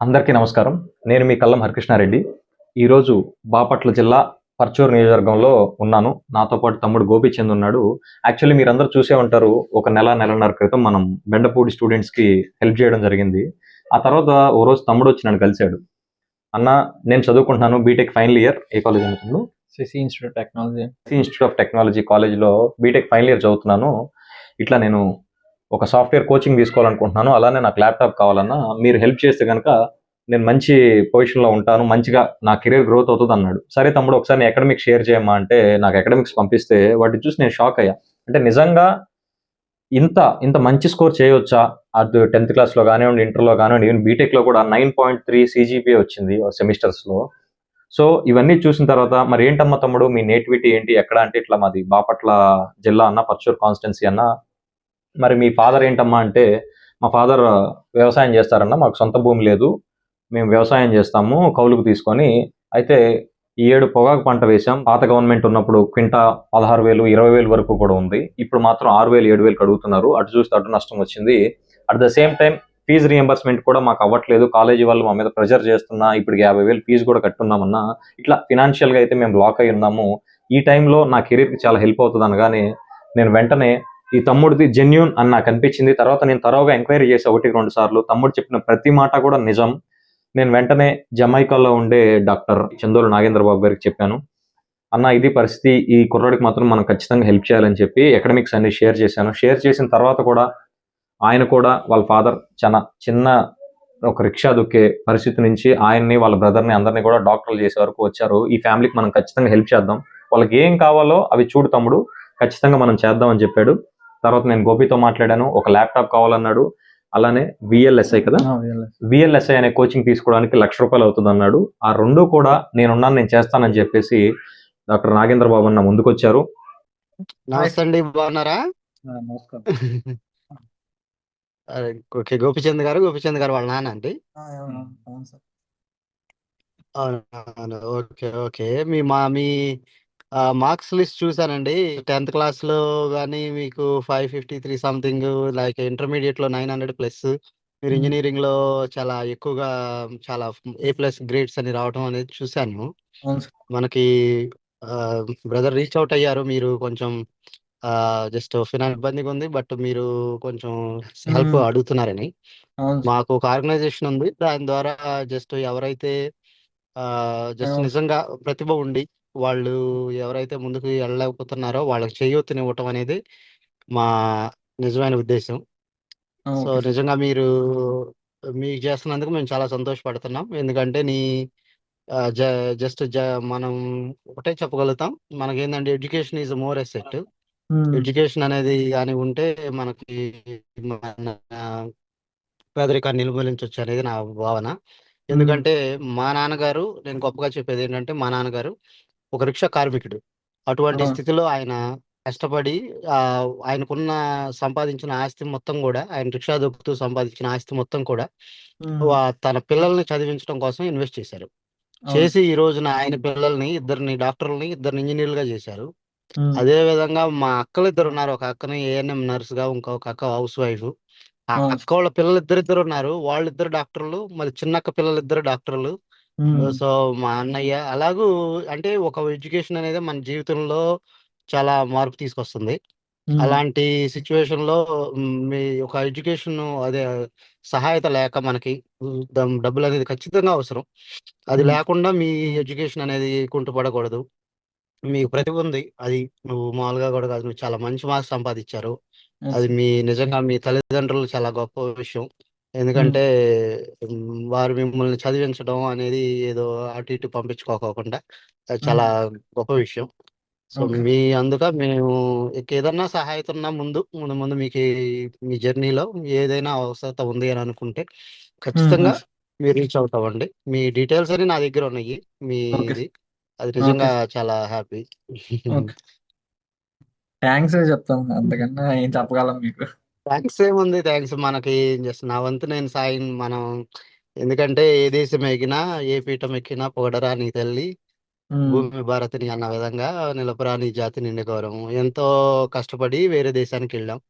అందరికీ నమస్కారం. నేను మీ కల్లం హరికృష్ణారెడ్డి. ఈరోజు బాపట్ల జిల్లా పర్చూరు నియోజకవర్గంలో ఉన్నాను. నాతో పాటు తమ్ముడు గోపిచంద్ ఉన్నాడు. యాక్చువల్లీ మీరందరూ చూసే ఉంటారు ఒక నెల నెలన్నర క్రితం మనం బెండపూడి స్టూడెంట్స్కి హెల్ప్ చేయడం జరిగింది. ఆ తర్వాత ఓ రోజు తమ్ముడు వచ్చి నన్ను కలిశాడు. అన్న నేను చదువుకుంటున్నాను బీటెక్ ఫైనల్ ఇయర్ ఏ కాలేజ్ అవుతుందో CC institute technology institute of technology కాలేజ్లో బీటెక్ ఫైనల్ ఇయర్ చదువుతున్నాను. ఇట్లా నేను ఒక సాఫ్ట్వేర్ కోచింగ్ తీసుకోవాలనుకుంటున్నాను అలానే నాకు ల్యాప్టాప్ కావాలన్నా మీరు హెల్ప్ చేస్తే కనుక నేను మంచి పొజిషన్లో ఉంటాను మంచిగా నా కెరీర్ గ్రోత్ అవుతుంది అన్నాడు. సరే తమ్ముడు ఒకసారి నేను షేర్ చేయమ్మా అంటే నాకు అకాడమిక్స్ పంపిస్తే వాటిని చూసి నేను షాక్ అయ్యా. అంటే నిజంగా ఇంత ఇంత మంచి స్కోర్ చేయవచ్చా అటు టెన్త్ క్లాస్లో కానివ్వండి ఇంటర్లో కానివ్వండి ఈవెన్ బీటెక్లో కూడా నైన్ పాయింట్ త్రీ సీజీపీ వచ్చింది సెమిస్టర్స్లో. సో ఇవన్నీ చూసిన తర్వాత మరి ఏంటమ్మా తమ్ముడు మీ నేటివిటీ ఏంటి? ఎక్కడ అంటే ఇట్లా మాది బాపట్ల జిల్లా అన్న పర్చూర్ కాన్స్టిట్యున్సీ అన్న మరి మీ ఫాదర్ ఏంటమ్మా అంటే మా ఫాదర్ వ్యవసాయం చేస్తారన్న మాకు సొంత భూమి లేదు మేము వ్యవసాయం చేస్తాము కౌలుకు తీసుకొని అయితే ఈ ఏడు పొగాకు పంట వేసాం పాత గవర్నమెంట్ ఉన్నప్పుడు క్వింటా పదహారు వేలు ఇరవై వేలు వరకు కూడా ఉంది. ఇప్పుడు మాత్రం ఆరు వేలు ఏడు వేలు అడుగుతున్నారు. అటు చూస్తే అటు నష్టం వచ్చింది. At the same time fees reimbursement కూడా మాకు అవ్వట్లేదు. కాలేజీ వాళ్ళు మా మీద ప్రెజర్ చేస్తున్నా ఇప్పుడు యాభై వేలు ఫీజు కూడా కట్టున్నామన్నా ఇట్లా ఫినాన్షియల్గా అయితే మేము బ్లాక్ అయి ఉన్నాము. ఈ టైంలో నా కెరీర్కి చాలా హెల్ప్ అవుతుంది అనగానే నేను వెంటనే ఈ తమ్ముడిది జెన్యున్ అని నాకు అనిపించింది. తర్వాత నేను తరోగా ఎంక్వైరీ చేసి ఒకటి రెండు సార్లు. తమ్ముడు చెప్పిన ప్రతి మాట కూడా నిజం. నేను వెంటనే జమైకాలో ఉండే డాక్టర్ చందోలు నాగేంద్ర బాబు గారికి చెప్పాను. అన్న ఇది పరిస్థితి. ఈ కుర్రాడికి మాత్రం మనం ఖచ్చితంగా హెల్ప్ చేయాలని చెప్పి ఎకడమిక్స్ అన్ని షేర్ చేశాను. షేర్ చేసిన తర్వాత కూడా ఆయన కూడా వాళ్ళ ఫాదర్ చాలా చిన్న ఒక రిక్షా దొక్కే పరిస్థితి నుంచి ఆయన్ని వాళ్ళ బ్రదర్ని అందరినీ కూడా డాక్టర్లు చేసే వరకు వచ్చారు. ఈ ఫ్యామిలీకి మనం ఖచ్చితంగా హెల్ప్ చేద్దాం. వాళ్ళకి ఏం కావాలో అవి చూడు తమ్ముడు. ఖచ్చితంగా మనం చేద్దాం అని చెప్పాడు. తర్వాత నేను గోపితో మాట్లాడాను. ఒక ల్యాప్టాప్ కావాలన్నాడు. అలానే విఎల్ఎస్ఐ కదా? విఎల్ఎస్ఐ అనే కోచింగ్ తీసుకోవడానికి లక్ష రూపాయలు అవుతుంది అన్నాడు ఆ రెండు కూడా నేనున్నాను నేను చేస్తానని చెప్పేసి డాక్టర్ నాగేంద్ర బాబు అన్న ముందుకొచ్చారు. నమస్తే అండి బాగున్నారా? నమస్కారం. అరే, ఓకే గోపిచంద్ గారు గోపిచంద్ గారు వాళ్ళ నాన్న అండి. Okay okay. మీ మా మీ మార్క్స్ లిస్ట్ చూసానండి. టెన్త్ క్లాస్లో కానీ మీకు five fifty three something like ఇంటర్మీడియట్లో నైన్ హండ్రెడ్ ప్లస్. మీరు. ఇంజనీరింగ్లో చాలా ఎక్కువగా చాలా ఏ ప్లస్ గ్రేడ్స్ అని రావడం అనేది చూశాను. అవును సార్. మనకి బ్రదర్ రీచ్ అవుట్ అయ్యారు. మీరు కొంచెం జస్ట్ ఫినాన్స్ ఇబ్బందిగా ఉంది. బట్ మీరు కొంచెం హెల్ప్. అడుగుతున్నారని. అవును సార్. మాకు ఒక ఆర్గనైజేషన్ ఉంది. దాని ద్వారా జస్ట్ ఎవరైతే జస్ట్ అవును. నిజంగా ప్రతిభ ఉండి వాళ్ళు ఎవరైతే ముందుకు వెళ్ళలేకపోతున్నారో వాళ్ళకి చేయూతనివ్వటం అనేది మా నిజమైన ఉద్దేశం. సో. నిజంగా మీరు మీకు చేస్తున్నందుకు మేము చాలా సంతోషపడుతున్నాం. ఎందుకంటే నీ జస్ట్ మనం ఒకటే చెప్పగలుగుతాం. మనకేంటంటే education is more asset. Education అనేది కానీ ఉంటే మనకి మన పేదరికాన్ని నిర్మూలించవచ్చు అనేది నా భావన. ఎందుకంటే మా నాన్నగారు నేను గొప్పగా చెప్పేది ఏంటంటే మా నాన్నగారు ఒక రిక్షా కార్మికుడు అటువంటి ఆ. స్థితిలో ఆయన కష్టపడి ఆ ఆయనకున్న సంపాదించిన ఆస్తి మొత్తం కూడా ఆయన రిక్షా దొక్కుతూ సంపాదించిన ఆస్తి మొత్తం కూడా. వా- తన పిల్లల్ని చదివించడం కోసం ఇన్వెస్ట్ చేశారు అవును. చేసి ఈ రోజున ఆయన పిల్లల్ని ఇద్దరిని డాక్టర్లని ఇద్దరిని ఇంజనీర్లుగా చేశారు. అదే విధంగా మా అక్కలు ఇద్దరు ఉన్నారు ఒక అక్కని ఏఎన్ఎం నర్స్గా ఇంకొక అక్క హౌస్ వైఫ్ ఆ అవును. అక్క వాళ్ళ పిల్లలు ఇద్దరిద్దరు ఉన్నారు వాళ్ళిద్దరు డాక్టర్లు మరి చిన్నక్క పిల్లలు ఇద్దరు డాక్టర్లు. సో మా అన్నయ్య అలాగూ అంటే ఒక ఎడ్యుకేషన్ అనేది మన జీవితంలో చాలా మార్పు తీసుకొస్తుంది. అలాంటి సిచ్యువేషన్లో మ్, ఒక ఎడ్యుకేషన్ అదే సహాయత లేక మనకి దం- డబ్బులు అనేది ఖచ్చితంగా అవసరం. అది. లేకుండా మీ ఎడ్యుకేషన్ అనేది కుంటుపడకూడదు మీకు ప్రతిభ ఉంది. అది నువ్వు మామూలుగా కూడా కాదు. నువ్వు చాలా మంచి మార్క్స్ సంపాదించారు అది. మీ నిజంగా మీ తల్లిదండ్రులు చాలా గొప్ప విషయం. ఎందుకంటే వారు మిమ్మల్ని చదివించడం అనేది ఏదో అటు ఇటు పంపించుకోకోకుండా అది చాలా గొప్ప విషయం. సో. మీ అందుక మేము ఏదన్నా సహాయత ఉన్నా ముందు ముందు ముందు మీకు మీ జర్నీలో ఏదైనా అవసరత ఉంది అని అనుకుంటే ఖచ్చితంగా. మీరు రీచ్ అవుతామండి మీ డీటెయిల్స్ అని నా దగ్గర ఉన్నాయి. మీ. ఇది అది నిజంగా చాలా హ్యాపీ. ఓకే. థ్యాంక్స్ చెప్తాను. అంతకన్నా ఏం చెప్పగలం మీకు. థ్యాంక్స్ ఏముంది? థ్యాంక్స్ మనకి జస్ట్ నా వంతు నేను సాయం మనం ఎందుకంటే ఏ దేశం ఎక్కినా ఏ పీఠం ఎక్కినా పొగడరా నీ తల్లి. భూమి భారతిని అన్న విధంగా నిలపరా నీ జాతి నిండి గౌరవం. ఎంతో కష్టపడి వేరే దేశానికి వెళ్ళాం.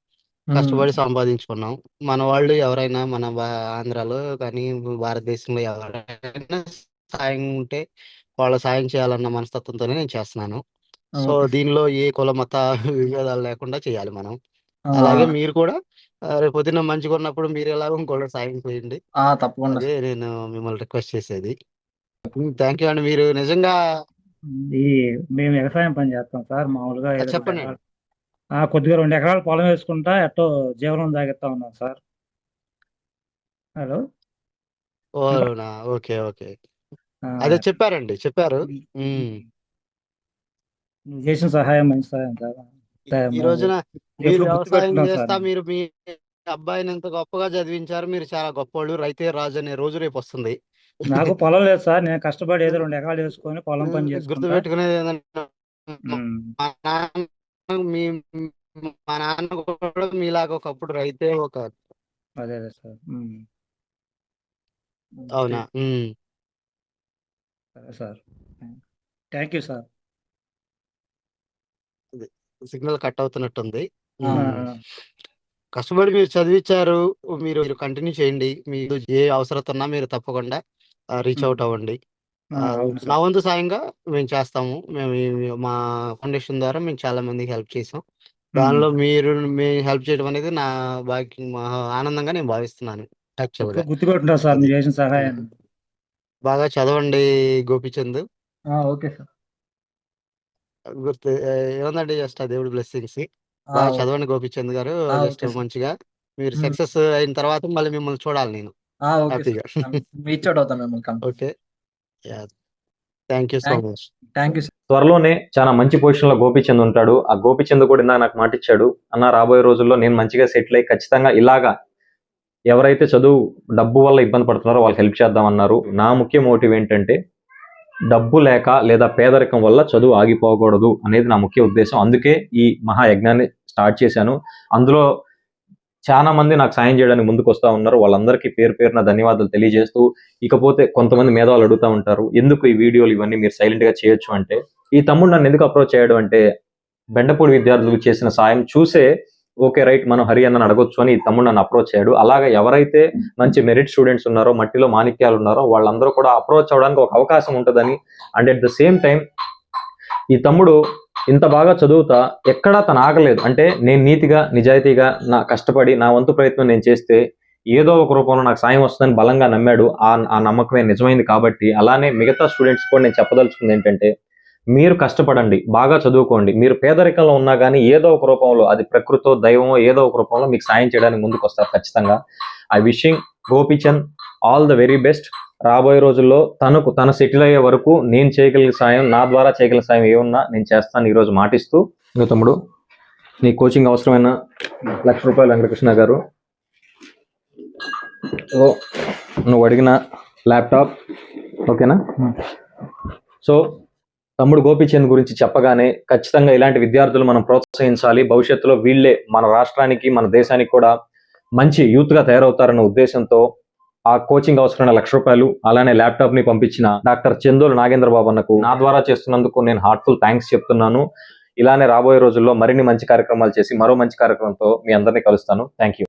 కష్టపడి సంపాదించుకున్నాం. మన వాళ్ళు ఎవరైనా మన భా- ఆంధ్రాలో కానీ భారతదేశంలో ఎవరైనా సాయం ఉంటే వాళ్ళ సాయం చేయాలన్న మనస్తత్వంతోనే నేను చేస్తున్నాను. So okay. దీనిలో ఏ కుల మత విభేదాలు లేకుండా చేయాలి మనం. అలాగే మీరు కూడా రేపు పొద్దున్న మంచిగా ఉన్నప్పుడు మీరు ఎలాగో ఇంకోళ్ళకి సాయం చేయండి ఆ, తప్పకుండా. అదే నేను మిమ్మల్ని రిక్వెస్ట్ చేసేది. థ్యాంక్ యూ అండి. మీరు నిజంగా ఈ మేము వ్యవసాయం పని చేస్తాం సార్ మామూలుగా ఏదో చెప్పండి. ఆ, కొద్దిగా రెండు ఎకరాలు పొలం వేసుకుంటా ఎట్టో జీవనం సాగిస్తా ఉన్నాం sir. Hello? Oh okay okay. ఆ, అదే చెప్పారండి చెప్పారు. ఉమ్. చేసిన సహాయం మంచి సహాయం సార్. ఈ- రోజున మీరు వ్యవసాయం చేస్తా మీరు మీ అబ్బాయిని ఎంత గొప్పగా చదివించారు మీరు చాలా గొప్పోళ్ళు రైతే రాజు అనే రోజు రేపు వస్తుంది. నాకు పొలం లేదు సార్. నేను కష్టపడి ఏదో రెండు ఎకరాలు వేసుకొని పొలం పని చేసుకుంటా. గుర్తుపెట్టుకునేది ఏంటంటే ఉమ్, మా నాన్న మీ మా నాన్న కూడా మీలాగా ఒకప్పుడు రైతే ఒక అదే అదే సార్. అవునా. సరే sir. Thank you sir. Signal cut అవుతున్నట్టుంది. ఆ, ఉమ్. కష్టపడి మీరు చదివించారు మీరు మీరు కంటిన్యూ చేయండి. మీకు ఏ అవసరత ఉన్నా మీరు తప్పకుండా రీచ్ అవుట్ అవ్వండి. నా వంతు సాయంగా మేము చేస్తాము. మేము మా ఫౌండేషన్ ద్వారా మేము చాలా మందికి హెల్ప్ చేసాం. దానిలో మీరు మేము హెల్ప్ చేయడం అనేది నా మా ఆనందంగా నేను భావిస్తున్నాను. యాక్చువల్గా. ఎప్పుడు గుర్తుపెట్టున్నా సార్ మీరు చేసిన సహాయాన్ని. బాగా చదవండి గోపిచంద్. Okay sir. గుర్తు ఏముందండి జస్ట్ ఆ దేవుడి బ్లెస్సింగ్స్ ఆ, బాగా. చదవండి గోపిచంద్ గారు. ఆ, జస్ట్ ఓకే సార్. మంచిగా మీరు. సక్సెస్ అయిన తర్వాత మళ్ళీ మిమ్మల్ని చూడాలి నేను. ఆ, ఓకే హ్యాపీగా. Reach out okay. Thank you so much. Thank you sir. త్వరలోనే చాలా మంచి పొజిషన్లో గోపిచంద్ ఉంటాడు. ఆ గోపిచంద్ కూడా ఇందాక నాకు మాట ఇచ్చాడు. అన్న రాబోయే రోజుల్లో నేను మంచిగా సెటిల్ అయ్యి ఖచ్చితంగా ఇలాగా ఎవరైతే చదువు డబ్బు వల్ల ఇబ్బంది పడుతున్నారో వాళ్ళకి హెల్ప్ చేద్దామన్నారు. నా ముఖ్య మోటివ్ ఏంటంటే డబ్బు లేక లేదా పేదరికం వల్ల చదువు ఆగిపోకూడదు అనేది నా ముఖ్య ఉద్దేశం. అందుకే ఈ మహాయజ్ఞాన్ని స్టార్ట్ చేశాను. అందులో చాలా మంది నాకు సాయం చేయడానికి ముందుకు వస్తూ ఉన్నారు. వాళ్ళందరికీ పేరు పేరున ధన్యవాదాలు తెలియజేస్తూ ఇకపోతే కొంతమంది మేధావులు అడుగుతూ ఉంటారు ఎందుకు ఈ వీడియోలు ఇవన్నీ మీరు సైలెంట్గా చేయొచ్చు అంటే? ఈ తమ్ముడు నన్ను ఎందుకు అప్రోచ్ చేయడం అంటే బెండపూడి విద్యార్థులకు చేసిన సాయం చూసే ఓకే రైట్ మనం హరి అన్నని అడగొచ్చు అని ఈ తమ్ముడు నన్ను అప్రోచ్ అయ్యాడు అలాగే ఎవరైతే మంచి మెరిట్ స్టూడెంట్స్ ఉన్నారో మట్టిలో మాణిక్యాలు ఉన్నారో వాళ్ళందరూ కూడా అప్రోచ్ అవ్వడానికి ఒక అవకాశం ఉంటుందని and at the same time ఈ తమ్ముడు ఇంత బాగా చదువుతా ఎక్కడా తను ఆగలేదు. అంటే నేను నీతిగా నిజాయితీగా నా కష్టపడి నా వంతు ప్రయత్నం నేను చేస్తే ఏదో ఒక రూపంలో నాకు సాయం వస్తుందని బలంగా నమ్మాడు. ఆ ఆ నమ్మకమే నిజమైంది కాబట్టి అలానే మిగతా స్టూడెంట్స్ కూడా నేను చెప్పదలుచుకుంది ఏంటంటే మీరు కష్టపడండి బాగా చదువుకోండి. మీరు పేదరికంలో ఉన్నా కానీ ఏదో ఒక రూపంలో అది ప్రకృతో దైవమో ఏదో ఒక రూపంలో మీకు సాయం చేయడానికి ముందుకు వస్తారు ఖచ్చితంగా. I wishing Gopichand all the very best. రాబోయే రోజుల్లో తనకు తన సెటిల్ అయ్యే వరకు నేను చేయగలిగే సాయం నా ద్వారా చేయగలిగే సాయం ఏమున్నా నేను చేస్తాను ఈరోజు మాటిస్తూ. ఇంకా తమ్ముడు నీ కోచింగ్ అవసరమైన లక్ష రూపాయలు వెంకటకృష్ణ గారు. ఓ నువ్వు అడిగిన ల్యాప్టాప్ ఓకేనా? సో తమ్ముడు గోపీచంద్ గురించి చెప్పగానే ఖచ్చితంగా ఇలాంటి విద్యార్థులు మనం ప్రోత్సహించాలి. భవిష్యత్తులో వీళ్ళే మన రాష్ట్రానికి మన దేశానికి కూడా మంచి యూత్గా తయారవుతారన్న ఉద్దేశంతో ఆ కోచింగ్ అవసరమైన లక్ష రూపాయలు అలానే ల్యాప్టాప్ని పంపించిన డాక్టర్ చందోలు నాగేంద్ర బాబు అన్నకు నా ద్వారా చేస్తున్నందుకు నేను హార్ట్ఫుల్ థ్యాంక్స్ చెప్తున్నాను. ఇలానే రాబోయే రోజుల్లో మరిన్ని మంచి కార్యక్రమాలు చేసి మరో మంచి కార్యక్రమంతో మీ అందరినీ కలుస్తాను. Thank you